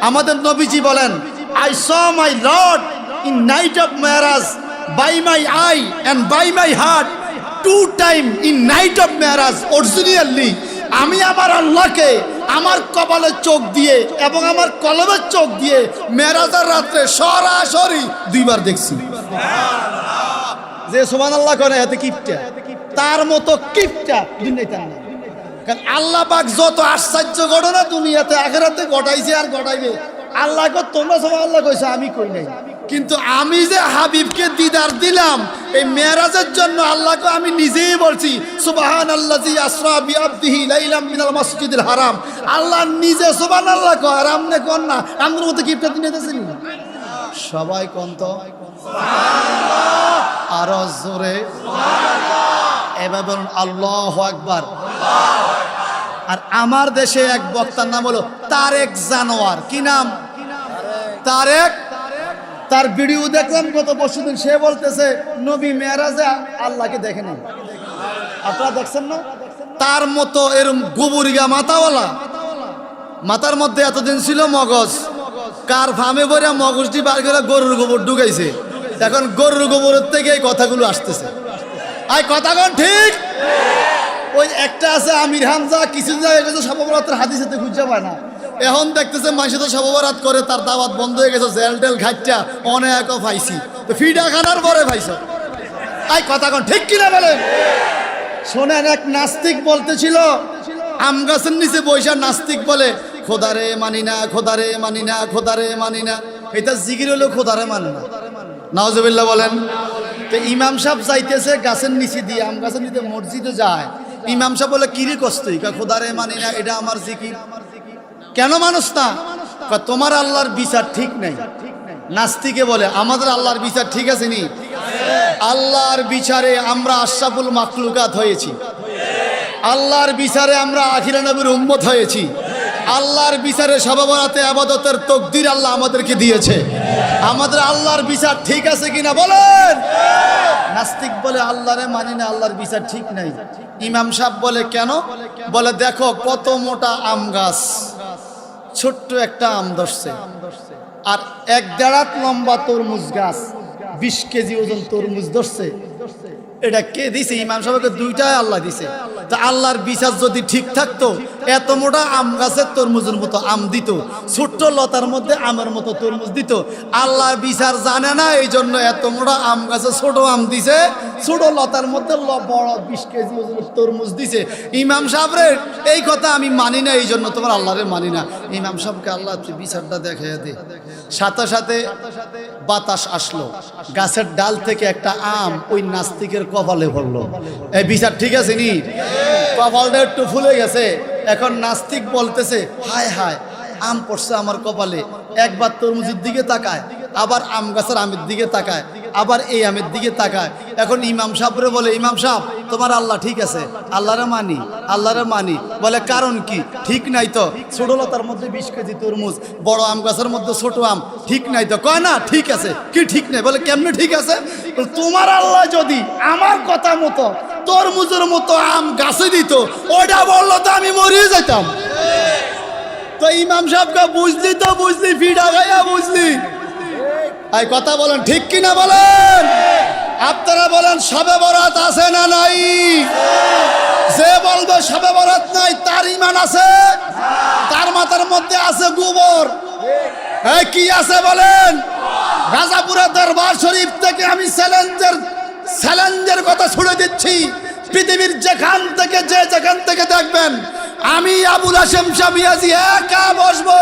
আমাদের নবীজি বলেন I saw my lord in night of ম্যারাজ by my eye and by my heart two time in night of ম্যারাজ originally আমি আমার আল্লাহকে আমার কপালের চোখ দিয়ে এবং আমার কলমের চোখ দিয়ে মেরাজের রাত্রে সরাসরি দুইবার দেখছি। যে সোমান আল্লাহ করে এতে কিপটা। তার মতো কিপটা নাই। কারণ আল্লাহ পাক যত আশ্চর্য ঘটনা দুনিয়াতে, আখেরাতে ঘটাইছে আর ঘটাইবে। আল্লাহ কো তোমরা সবাই আল্লাহ কইছে, আমি কই নাই। কিন্তু আমি যে হাবিবকে দিদার দিলাম, এই মেরাজের জন্য আল্লাহকে আমি নিজেই বলছি সুবাহান আল্লাহ আসরা বিআবদিহি হারাম। আল্লাহ নিজে সুবহান আল্লাহ কয়, আর আমনে কোন না? আমনের মতো কিপটা দুনিয়াতে ছিল সবাই কোন তো? আরও জোরে? এবার বলুন, আল্লাহ আকবার। আর আমার দেশে এক বক্তার নাম হলো তারেক জানোয়ার। কি নাম? তারেক? তার ভিডিও দেখলাম গত পরশুদিন সে বলতেছে, নবী মেয়ারাজে আল্লাহকে দেখেনি আপনারা দেখছেন না? তার মতো এরম গোবরিগা মাথাওয়ালা মাথার মধ্যে এতদিন ছিল মগজ। কার ফার্মে ভরে মগজটি বার করে গরুর গোবর ঢুকাইছে। এখন গরুর গোবরের থেকে এই কথাগুলো আসতেছে। আই কথা কন ঠিক? ওই একটা আছে আমির হামজা কিছুদিন আগে গেছে সবরাতের হাদিসেতে খুঁজে পায় না। এখন দেখতেছে মানুষ তো সবরাত করে, তার দাওয়াত বন্ধ হয়ে গেছে, জেল টেল খাইটা অনেক পাইছি। তো ফিডা খানার পরে পাইছ। আই, কথা কন, ঠিক কিনা বলেন? শোনেন, এক নাস্তিক বলতেছিল, আম গাছের নিচে বৈশা নাস্তিক বলে, খোদারে মানি না, খোদারে মানি না, খোদারে মানি না। এটা জিগির হলো খোদারে মানে না। নওয়াজবিল্লা বলেন। তো ইমাম সাহেব যাইতেছে গাছের নিচে দিয়ে, আম গাছের নিচে মসজিদে যায়। ইমাম সাহেব বলে, কিরি কষ্টই কা খোদারে মানি না, এটা আমার জিকির। কেন মানুষ না তোমার আল্লাহর বিচার ঠিক নেই। নাস্তিকে বলে, আমাদের আল্লাহর বিচার ঠিক আছে নি? আল্লাহর বিচারে আমরা আশরাফুল মাকলুকাত হয়েছি। আল্লাহর বিচারে আমরা আখিরা নবীর উম্মত হয়েছি। আল্লাহর বিচারে সবাবরাতে আবাদতের তকদির আল্লাহ আমাদেরকে দিয়েছে। আমাদের আল্লাহর বিচার ঠিক আছে কিনা বলেন? নাস্তিক বলে আল্লাহরে মানি না, আল্লাহর বিচার ঠিক নাই। ইমাম সাহেব বলে, কেন? বলে, দেখো, কত মোটা আম গাছ, ছোট্ট একটা আম ধরছে। আর এক দেড়াত লম্বা তরমুজ গাছ, বিশ কেজি ওজন তরমুজ ধরছে। এটা কে দিছে? ইমাম সাহেবকে দুইটাই আল্লাহ দিছে। তা আল্লাহর বিচার যদি ঠিক থাকতো, এত মোটা আম গাছের তরমুজের মতো আম দিত, ছোট্ট লতার মধ্যে আমের মতো তরমুজ দিত। আল্লাহর বিচার জানে না এই জন্য এত মোটা আম গাছে ছোট আম দিছে। ছোট লতার মধ্যে বড়, বিশ কেজি তরমুজ দিছে। ইমাম সাহেবরে, এই কথা আমি মানি না, এই জন্য তোমার আল্লাহরে মানি না। ইমাম সাহেবকে আল্লাহ তুই বিচারটা দেখে দে। সাথে সাথে বাতাস আসলো। গাছের ডাল থেকে একটা আম ওই নাস্তিকের কপালে পড়ল। এই বিচার ঠিক আছে নি? কপালটা একটু ফুলে গেছে। এখন নাস্তিক বলতেছে, হায় হায়, আম পড়ছে আমার কপালে। একবার তরমুজের দিকে তাকায়, আবার আম গাছের আমের দিকে তাকায়। আবার এই আমের দিকে তাকায়। এখন ইমাম সাহেবরে বলে, ইমাম সাহেব, তোমার আল্লাহ ঠিক আছে? আল্লাহরে মানি আল্লাহরে মানি। বলে, কারণ কি? ঠিক নাই তো। ছোট লতার মধ্যে বিশ কেজি তরমুজ, বড় আম গাছের মধ্যে ছোট আম। ঠিক নাই তো। কয় না, ঠিক আছে। কি ঠিক নাই? বলে, কেমনে ঠিক আছে? তোমার আল্লাহ যদি আমার কথা মতো তরমুজের মতো আম গাছে দিত ওটা বলল তো আমি মরিয়ে যেতাম। তো ইমাম সাহেবকে বুঝলি তো বুঝলি ফিডা গাইয়া বুঝলি। এই কথা বলেন, ঠিক কিনা বলেন? আপনারা বলেন, সবে বরাত আছে না নাই? যে বলবে সবে বরাত নাই, তার ইমান আছে? তার মাথার মধ্যে আছে গোবর। এই কি আছে বলেন? রাজাপুরের দরবার শরীফ থেকে আমি চ্যালেঞ্জের চ্যালেঞ্জের কথা ছুড়ে দিচ্ছি। পৃথিবীর যেখান থেকে, যে যেখান থেকে দেখবেন আমি আবুল হাসেম শামিয়াজি একা বসবো।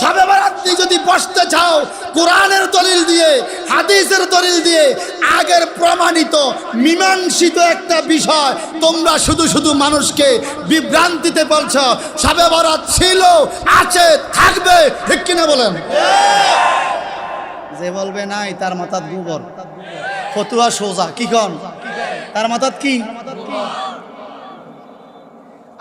সবে বারাত্রি যদি বসতে চাও, কোরআনের দলিল দিয়ে, হাদিসের দলিল দিয়ে, আগের প্রমাণিত, মীমাংসিত একটা বিষয়, তোমরা শুধু শুধু মানুষকে বিভ্রান্তিতে বলছ সবে বরাত ছিল, আছে, থাকবে, ঠিক কিনা বলেন? যে বলবে নাই, তার মাথার গোবর ফতুয়া সোজা, কি কন? তার মাথার কি?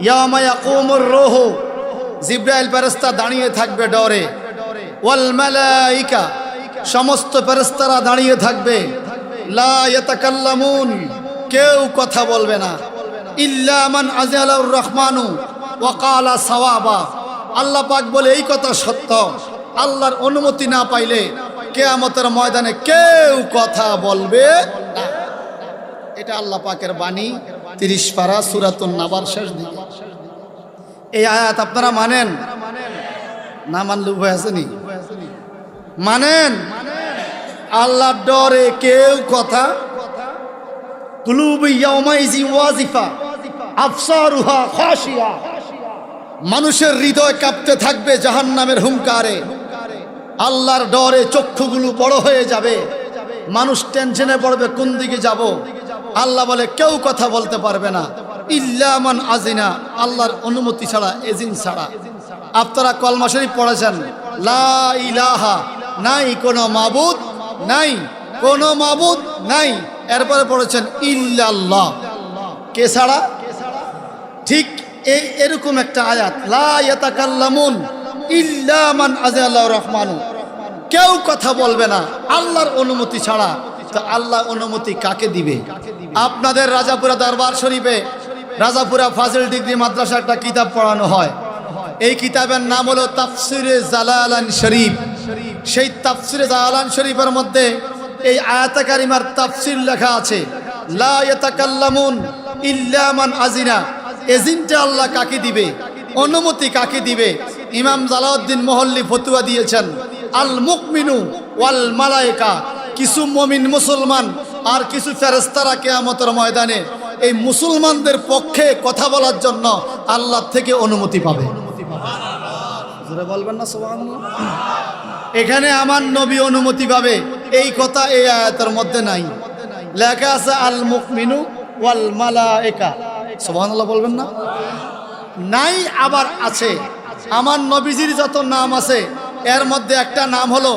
ইয়ামায়া দাঁড়িয়ে থাকবে ডরে। সমস্ত দাঁড়িয়ে থাকবে। লা কেউ কথা বলবে না। ওয়াকালা সাওয়াবা। আল্লাহ পাক বলে, এই কথা সত্য। আল্লাহর অনুমতি না পাইলে কেয়ামতের ময়দানে কেউ কথা বলবে এটা আল্লাহ পাকের বাণী। তিরিশ পারা সুরাতুন নাবার শেষ দিকে। এই আয়াত আপনারা মানেন? না মানলে উভয় আসেনি মানেন? আল্লাহ ডরে কেউ কথা? মানুষের হৃদয় কাঁপতে থাকবে জাহান্নামের হুঙ্কারে। আল্লাহর ডরে চক্ষুগুলো বড় হয়ে যাবে। মানুষ টেনশনে পড়বে, কোন দিকে যাব? আল্লাহ বলে, কেউ কথা বলতে পারবে না। ইল্লামান আজিনা আল্লাহর অনুমতি ছাড়া, এজিন ছাড়া। আপনারা কলমা শরীফ পড়েছেন, লা ইলাহা, নাই কোনো মাবুদ, নাই কোনো মাবুদ, নাই। এরপরে পড়েছেন, ইল্লাল্লাহ। কে ছাড়া? ঠিক এই, এরকম একটা আয়াত, লা ইয়াতাকাল্লামুন ইল্লা মান আজাল্লাহ রহমানু। কেউ কথা বলবে না, আল্লাহর অনুমতি ছাড়া। তো আল্লাহ অনুমতি কাকে দিবে? আপনাদের রাজাপুরা দরবার শরীফে রাজাপুরা ফাজিল ডিগ্রি মাদ্রাসা একটা কিতাব পড়ানো হয়। এই কিতাবের নাম হলো তাফসিরে জালালান শরীফ। সেই তাফসিরে জালালান শরীফের মধ্যে এই আয়াতাকারিমার তাফসির লেখা আছে, লা ইয়াতাকাল্লামুন ইল্লা আজিনা এজিনটা আল্লাহ কাকে দিবে? অনুমতি কাকে দিবে? ইমাম জালাউদ্দিন মহল্লি ফতুয়া দিয়েছেন, আল মুকমিনু ওয়াল মালায়েকা। কিছু মমিন মুসলমান আর কিছু ফেরেস্তারা কেয়ামতের ময়দানে এই মুসলমানদের পক্ষে কথা বলার জন্য আল্লাহ থেকে অনুমতি পাবে। বলবেন না এখানে আমার নবী অনুমতি পাবে এই কথা এই আয়াতের মধ্যে নাই। লেখা আছে আল মুকমিনু ওয়াল মালা একা সুবহানাল্লাহ বলবেন না? নাই আবার আছে। আমার নবীজির যত নাম আছে এর মধ্যে একটা নাম হলো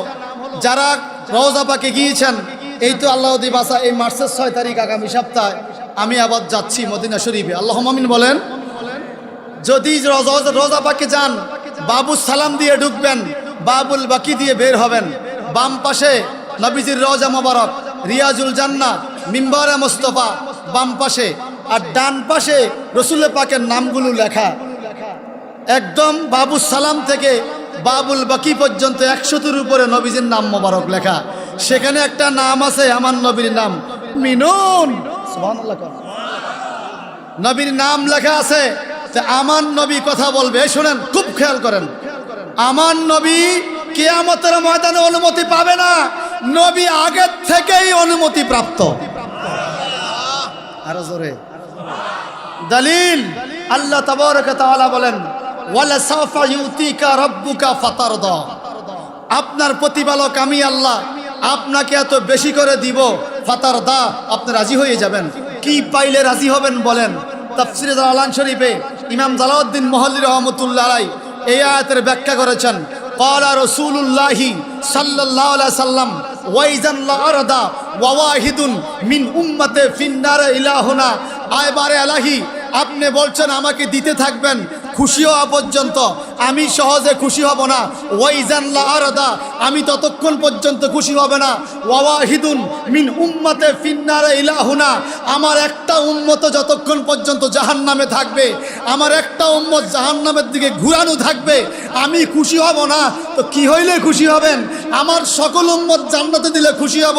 যারা রওজা পাকে গিয়েছেন। এই তো আল্লাহ বাসা, এই মার্চের ছয় তারিখ আগামী সপ্তাহে আমি আবার যাচ্ছি মদিনা শরীফে। আল্লাহ মামিন বলেন, যদি রোজা পাকে যান, বাবু সালাম দিয়ে ঢুকবেন, বাবুল বাকি দিয়ে বের হবেন। বাম পাশে নবীজির রোজা মোবারক, রিয়াজুল জান্না মিম্বারে মোস্তফা, বাম পাশে। আর ডান পাশে রসুল পাকের নামগুলো লেখা। একদম বাবু সালাম থেকে বাবুল বাকি পর্যন্ত একশোটির উপরে নবীজির নাম মোবারক লেখা। সেখানে একটা নাম আছে, আমার নবীর নাম মিনুন। নবীর নাম লেখা আছে আমার নবী কথা বলবে। শোনেন, খুব খেয়াল করেন। আমার নবী কেয়ামতের ময়দানে অনুমতি পাবে না। নবী আগের থেকেই অনুমতি প্রাপ্ত। দলিল, আল্লাহ তাবারক তাআলা বলেন ওয়ালা সাফা ইউতিকা রাব্বুকা ফাতারদা আপনার প্রতিপালক আমি আল্লাহ আপনাকে এত বেশি করে দিব ফাতার দা আপনি রাজি হয়ে যাবেন কি পাইলে রাজি হবেন বলেন তাফসিরে জালালান শরীফে ইমাম জালাউদ্দিন মহল্লি রহমতুল্লাহ আলাই এই আয়াতের ব্যাখ্যা করেছেন قال رسول الله صلى الله عليه وسلم ওয়াইজান লারদা ওয়াহিদুন মিন উম্মতে ফিন্নার ইলাহুনা আয়বারে আলাহি আপনি বলছেন আমাকে দিতে থাকবেন খুশি হওয়া পর্যন্ত আমি সহজে খুশি হব না। ওয়াইজান লারদা আমি ততক্ষণ পর্যন্ত খুশি হবে না। ওয়াহিদুন মিন উম্মতে ফিন্নার ইলাহুনা, আমার একটা উম্মত যতক্ষণ পর্যন্ত জাহান্নামে থাকবে, আমার একটা উম্মত জাহান্নামের দিকে ঘুরানো থাকবে, আমি খুশি হব না। তো কি হইলে খুশি হবেন? আমার সকল উম্মত জান্নাতে দিলে খুশি হব।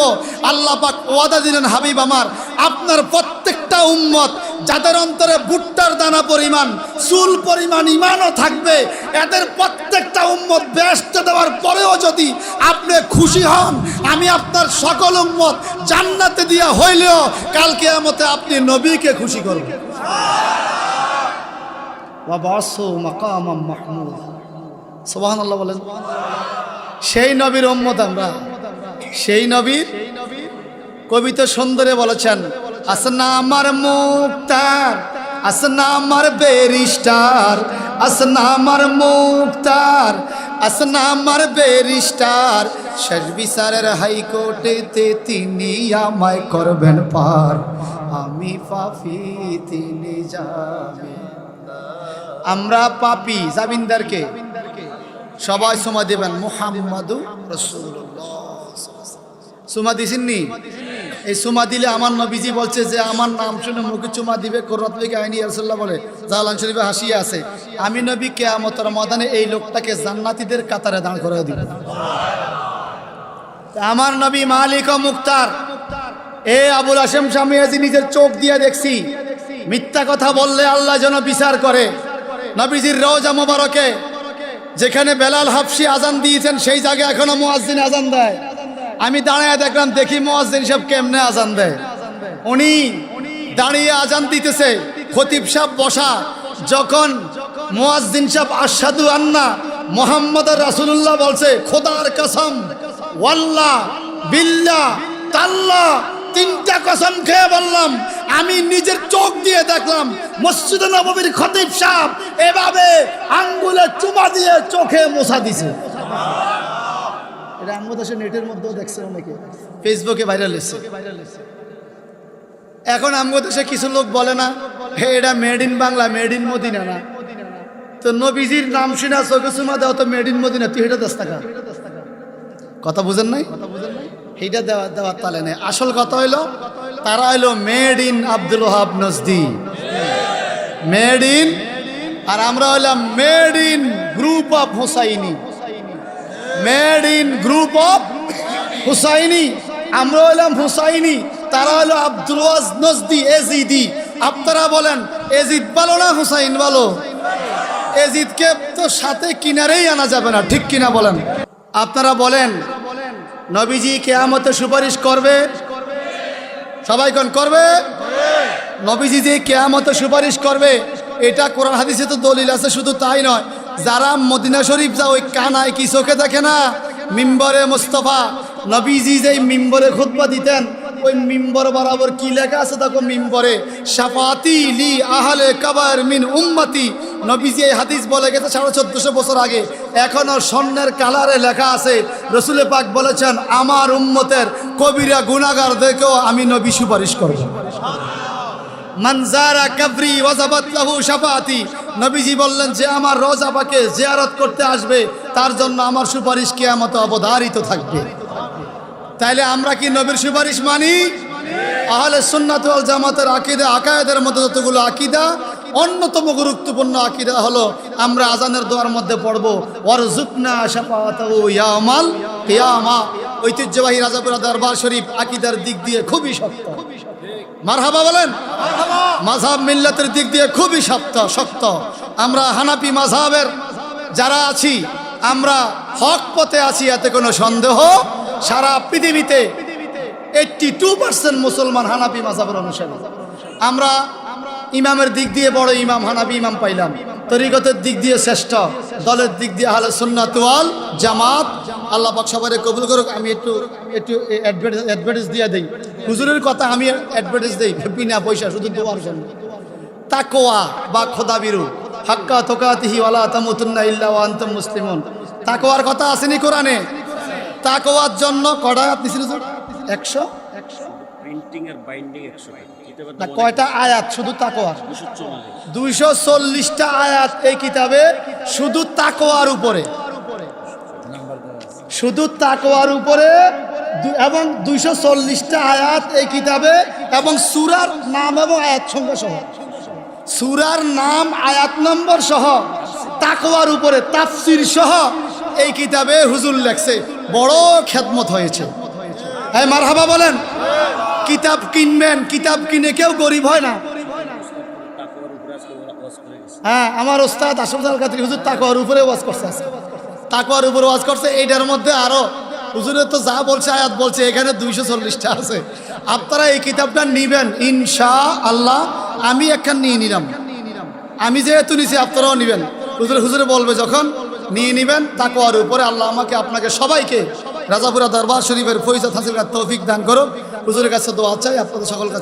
আল্লাহ পাক ওয়াদা দিলেন, হাবিব আমার, আপনার প্রত্যেকটা উম্মত যাদের অন্তরে ভুট্টার দানা পরিমাণ, চুল পরিমাণ ইমানও থাকবে, এদের প্রত্যেকটা উম্মত ব্যস্ত দেওয়ার পরেও যদি আপনি খুশি হন, আমি আপনার সকল উম্মত জান্নাতে দিয়া হইলেও কালকে আমতে আপনি নবীকে খুশি করবেন। বলেন, সেই নবীর আমরা। সেই নবীর কবিতা সুন্দরে বলেছেন আসনা আমার মুক্তার, আসনা আমার বেরিস্টার আসনা আমার মুক্তার আসনামার বেরিস্টার শেষ বিচারের হাইকোর্টেতে তিনি আমায় করবেন পার। আমি পাপি, তিনি যাবে আমরা পাপি জাবিনদারকে সবাই সময় দেবেন মুহাম্মাদু রসুল্লাহ সুমা দিছেননি? এই চুমা দিলে আমার নবীজি বলছে যে, আমার নাম শুনে মুখে চুমা দিবে কোরআত থেকে আইনি রসুল্লাহ বলে। জালান শরীফে হাসিয়ে আছে। আমি নবী কেয়ামতের ময়দানে এই লোকটাকে জান্নাতীদের কাতারে দাঁড় করে দিব। আমার নবী মালিক ও মুক্তার। এ আবুল হাসেম স্বামী নিজের চোখ দিয়ে দেখছি। মিথ্যা কথা বললে আল্লাহ যেন বিচার করে। নবীজির রওজা মোবারকে, যেখানে বেলাল হাফসি আজান দিয়েছেন, সেই জায়গায় এখনও মুয়াজ্জিন আজান দেয়। আমি দাঁড়িয়ে দেখলাম, দেখি মুয়াজ্জিন সব কেমনে আজান দেয়। উনি দাঁড়িয়ে আজান দিতেছে, খতিব সাহেব বসা। যখন মুয়াজ্জিন সাহেব আসাদু আন্না মোহাম্মদ রাসূলুল্লাহ বলছে, খোদার কসম, ওয়াল্লা বিল্লা তাল্লাহ তিনটা কসম খেয়ে বললাম, আমি নিজের চোখ দিয়ে দেখলাম, মসজিদ নববীর খতিব সাহেব এভাবে আঙ্গুলে চুমা দিয়ে চোখে মোছা দিছে। এটা আমগো দেশে নেটের মধ্যেও দেখছে অনেকে। ফেসবুকে ভাইরাল এসছে এখন আমগো দেশে কিছু লোক বলে না, হে, এটা made in Bangla made in Medina না। তো নবীজির নাম শুনা চোখে চুমা দেওয়া তো মেড ইন মদিনা, তুই এটা দশ টাকা কথা বুঝেন নাই? এইটা দেওয়া দেওয়ার তালে নেই। আসল কথা হইল, তারা হইল made in Abdul Wahab Najdi. Made in আর আমরা হইলাম made in group of Husaini. Made in group of Husaini আমরা হইলাম হুসাইনি, তারা হলো আব্দুল নজদি, এজিদি। আপনারা বলেন, এজিদ ভালো না হুসাইন ভালো? এজিদকে তো সাথে কিনারেই আনা যাবে না, ঠিক কিনা বলেন? আপনারা বলেন, নবীজি কেয়ামতে সুপারিশ করবে? সবাই কোন করবে? নবীজি যে কেয়ামতে সুপারিশ করবে, এটা কোরআন হাদিসে তো দলিল আছে, শুধু তাই নয়। যারা মদিনা শরীফ যা ওই কানায় কি চোখে দেখে না? মিম্বরে মোস্তফা নবীজি যে মিম্বরে খুতবা দিতেন, ওই মিম্বর বরাবর কি লেখা আছে দেখো মিম্বরে? সাফাতি লি আহলে কাবার মিন উম্মতি। নবীজি এই হাদিস বলে গেছে সাড়ে চোদ্দশো বছর আগে। এখনও স্বর্ণের কালারে লেখা আছে রসুলে পাক বলেছেন, আমার উম্মতের কবিরা গুনাগার দেখেও আমি নবী সুপারিশ করব। মানজারা কাবরি ওয়াজাবাত লাহু শাফাতি নবীজি বললেন যে, আমার রোজাবাকে জিয়ারত করতে আসবে, তার জন্য আমার সুপারিশ কিয়ামতে অবধারিত থাকবে। তাইলে আমরা কি নবীর সুপারিশ মানি? আহলে সুন্নাত ওয়াল জামাতের আকীদা, আকায়েদের মধ্যে যতগুলো আকীদা, অন্যতম গুরুত্বপূর্ণ আকীদা হলো, আমরা আজানের দোয়ার মধ্যে পড়ব ওয়ারজুকনা শাফাতাহু ইয়ামাল কিয়ামা। ঐতিহ্যবাহী রাজাপুরা দরবার শরীফ আকীদার দিক দিয়ে খুবই শক্ত। মারহাবা বলেন? মাঝহাব মিল্লাতের দিক দিয়ে খুবই শক্ত শক্ত। আমরা হানাপি মাঝহাবের যারা আছি, আমরা হক পথে আছি, এতে কোনো সন্দেহ। সারা পৃথিবীতে এইটটি টু পার্সেন্ট মুসলমান হানাপি মাঝহাবের অনুসারী। আমরা ইমামের দিক দিয়ে বড় ইমাম হানাবি ইমাম পাইলাম। তরিকতের দিক দিয়ে শ্রেষ্ঠ, দলের দিক দিয়ে আহলে সুন্নাতুয়াল জামাত। আল্লাহ পাক সবাই কবুল করুক, আমি একটু একটু অ্যাডভার্টাইজ দিয়ে দিই। হুজুরের কথা আমি অ্যাডভার্টাইজ দিই বিনা পয়সা শুধু দোয়ার জন্য। তাকোয়া বা খোদাবিরু। হাক্কা তোকাতিহি ওয়ালা তামুতুন্না ইল্লা ওয়া আনতুম মুসলিমুন। তাকোয়ার কথা আসেনি কোরআনে? তাকোয়ার জন্য কটা আপনি ছিল একশো? প্রিন্টিং আর বাইন্ডিং একশো কিতাবের না কয়টা আয়াত? শুধু তাকোয়ার দুশো চল্লিশ। দুইশো চল্লিশটা আয়াত এই কিতাবে শুধু তাকোয়ার উপরে। শুধু তাকোয়ার উপরে এবং দুইশো চল্লিশটা আয়াত এই কিতাবে এবং সুরার নাম এবং আয়াত সংখ্যা সহ। সুরার নাম, আয়াত নম্বর সহ, তাকওয়ার উপরে তাফসির সহ এই কিতাবে হুজুর লেখছে। বড় খেদমত হয়েছে। হ্যাঁ মারহাবা বলেন। কিতাব কিনবেন, কিতাব কিনে কেউ গরিব হয় না। হ্যাঁ আমার ওস্তাদ আল হুজুর তাকওয়ার উপরে ওয়াজ করছে তাকওয়ার উপরে ওয়াজ করছে এইটার মধ্যে আরও হুজুরের তো যা বলছে আয়াত বলছে, এখানে দুইশো চল্লিশটা আছে। আপনারা এই কিতাবটা নিবেন ইনশা আল্লাহ আমি একখান নিয়ে নিলাম। আমি যেহেতু নিছি, আপনারাও নিবেন। হুজুরে হুজুরে বলবে যখন, নিয়ে নিবেন, তাকওয়ার উপরে আল্লাহ আমাকে, আপনাকে সবাইকে রাজাপুরা দরবার শরীফের ফৈজাত হাসিল তৌফিক দান করো হুজুরের কাছে দোয়া চাই, আপনাদের সকল কাছে